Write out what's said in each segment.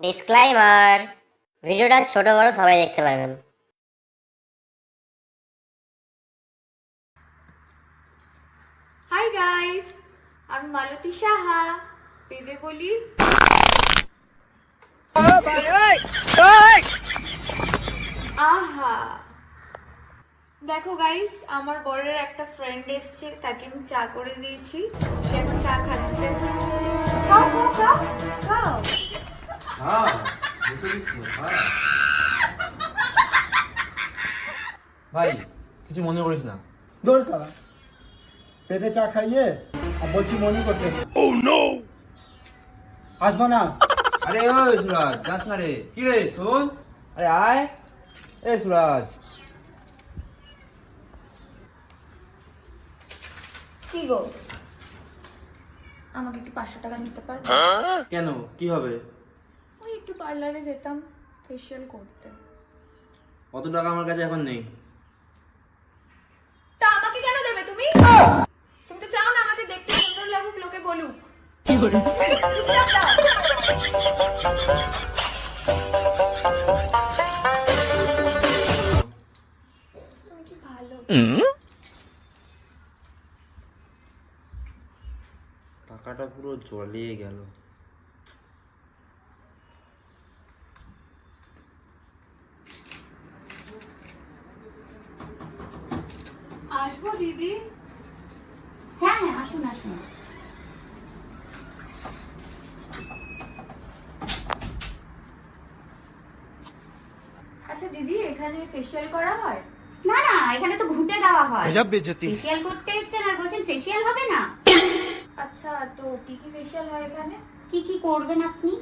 Disclaimer ভিডিওটা ছোট, বড় সবাই দেখতে পারবেন। হাই গাইস আমি মালতী সাহা পেদে বলি। আহা। দেখো গাইস আমার বরের একটা ফ্রেন্ড এসছে, তাকে আমি চা করে দিয়েছি। সে এখন চা খাচ্ছে। খাও খাও খাও খাও। বসে গেছিস ভাই কিছু মনে করিস না দৌড় সালা পেটে চা খাইয়ে আর বলছি মনে করতে না আসব না আরে ওই সুরাজ যাস না রে কি রে শোন আরে আয় এ সুরাজ কি গো? আমাকে একটু পাঁচশো টাকা দিতে পারবে? কেন? কি হবে? ওই একটু পার্লারে যেতাম ফেসিয়াল করতে। অত টাকা আমার কাছে এখন নেই? তা আমাকে কেন দেবে তুমি? তুমি তো চাও না আমাকে দেখতে সুন্দর লাগুক লোকে বলুক। তুমি কি ভালো? টাকাটা পুরো জলে গেল। আসব দিদি? হ্যাঁ হ্যাঁ আসুন আসুন। আচ্ছা দিদি এখানে ফেসিয়াল করা হয়? না না এখানে তো ঘুটে দেওয়া হয়। ফেসিয়াল করতে এসেছেন আর বলছেন ফেসিয়াল হবে না? আচ্ছা তো কি কি ফেসিয়াল হয় এখানে? কি কি করবেন আপনি?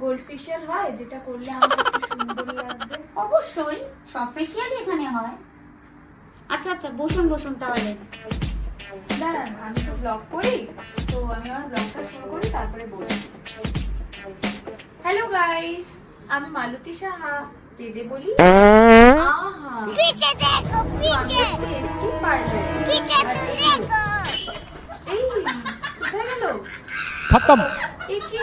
গোল্ড ফেশিয়াল হয় যেটা করলে আমার সুন্দর লাগবে। অবশ্যই সব ফেশিয়ালই এখানে হয়। আচ্ছা আচ্ছা বসুন বসুন তাহলে। দাঁড়ান আমি তো ব্লগ করি তো আমি আমার ব্লগটা শুরু করি তারপরে বলি হ্যালো গাইস আমি মালতী সাহা দেদে বলি। এই কোথায় গেল? খতম। এই কি?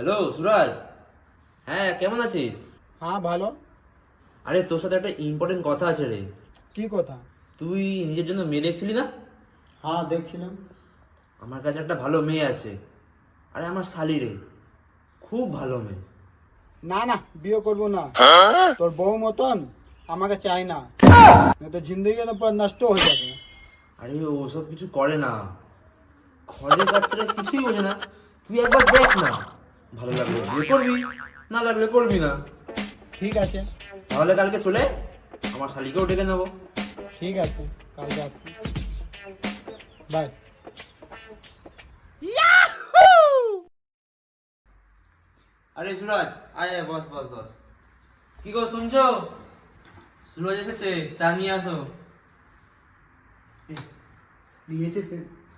হ্যালো সুরাজ। হ্যাঁ কেমন আছিস? হ্যাঁ ভালো। আরে তোর সাথে একটা ইম্পর্টেন্ট কথা আছে রে। কি কথা? তুই নিজের জন্য মেয়ে দেখছিলি না? হ্যাঁ দেখছিলাম। আমার কাছে একটা ভালো মেয়ে আছে। আরে আমার শালি রে। খুব ভালো মেয়ে। না না বিয়ে করব না। তোর বউ মতন আমাকে চাই না। তো জিন্দগি তো পুরো নষ্ট হয়ে যাবে। আরে ও ওসব কিছু করে না। ঘরের বাচ্চারা কিছুই বোঝে না। তুই একবার দেখ না। ভালো লাগলে। বিয়ে করবি? না লাগলে করবি না। ঠিক আছে। তাহলে কালকে চলে আমার শালিকেও ডেকে নেব। ঠিক আছে কালকে আসছি। বাই। আরে সুরাজ আয় আয়, বস বস বস। কি গো শুনছো? সুরজ এসেছে চা নিয়ে আসো।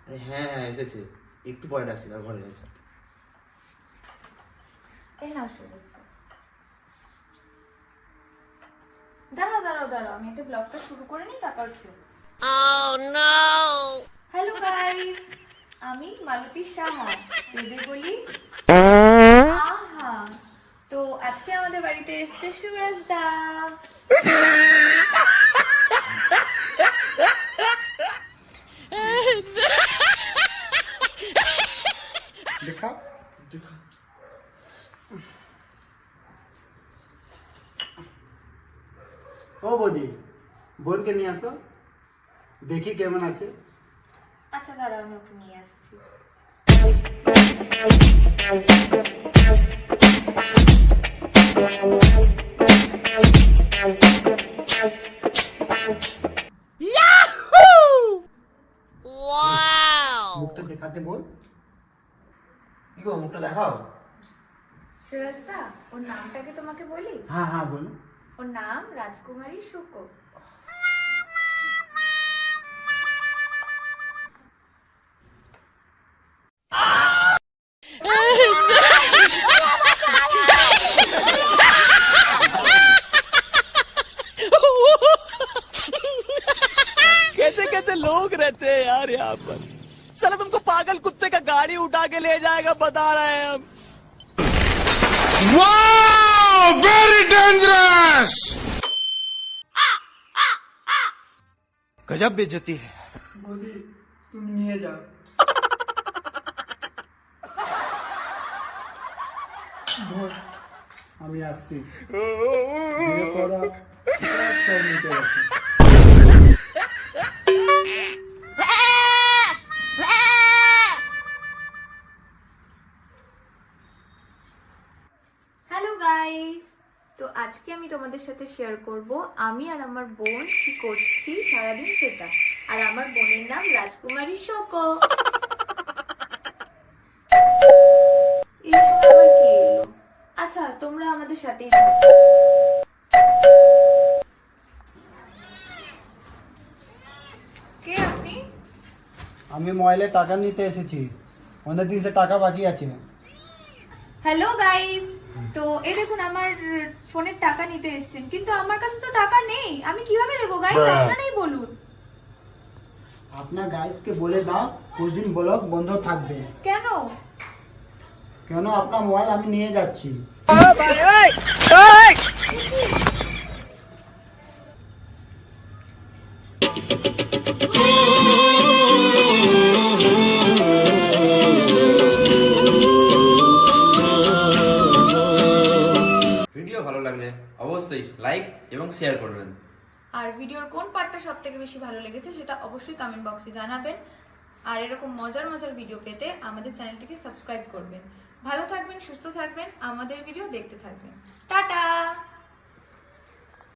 আরে হ্যাঁ হ্যাঁ এসেছে। একটু পরে ডাকছি তার ঘরে গেছে এই দাঁড়াও দাঁড়াও দাঁড়াও আমি একটা ব্লগটা শুরু করে নিই তারপর খেয়ে হ্যালো গাইস আমি মালতী সাহা দেদে বলি। আহা! তো আজকে আমাদের বাড়িতে এসছে সুরজ দা দেখা ও বৌদি বোনকে নিয়ে আসো। দেখি কেমন আছে। আচ্ছা দাঁড়াও আমি ওকে নিয়ে আসছি। দেখাতে বল। কি গো মুখটা দেখাও। সুরাজদা ওর নামটাকে তোমাকে বলি? হ্যাঁ হ্যাঁ বল। ওর নাম রাজকুমারী শুকো कैसे कैसे लोग रहते हैं यार यहाँ पर साला तुमको पागल कुत्ते का गाड़ी उठा के ले जाएगा बता रहे हैं हम Wow! Very dangerous! गजब बेइज्जती है বলি তুমি নিয়ে যাও ধর, আমি আসছি বিয়ে করা আজকে আমি তোমাদের সাথে শেয়ার করব আমি আর আমার বোন কি করছি সারাদিন সেটা। আর আমার বোনের নাম রাজকুমারী শোকো এই সময় আবার কি এলো? আচ্ছা তোমরা আমাদের সাথেই থাকো। কে আপনি? আমি মোবাইলে টাকা নিতে এসেছি। অনেক দিন সে টাকা বাকি আছে। হ্যালো গাইস তো এ দেখুন আমার ফোনের টাকা নিতে এসেছেন কিন্তু আমার কাছে তো টাকা নেই আমি কীভাবে দেবো গাইস আপনারাই বলুন আপনার গাইসকে বলে দাও দিন ব্লগ বন্ধ থাকবে কেন কেন আপনার মোবাইল আমি নিয়ে যাচ্ছি অবশ্যই লাইক এবং শেয়ার করবেন। আর ভিডিওর কোন পার্টটা সব থেকে বেশি ভালো লেগেছে সেটা অবশ্যই কমেন্ট বক্সে জানাবেন। আর এরকম মজার মজার ভিডিও পেতে আমাদের চ্যানেলটিকে সাবস্ক্রাইব করবেন। ভালো থাকবেন, সুস্থ থাকবেন, আমাদের ভিডিও দেখতে থাকবেন। টাটা!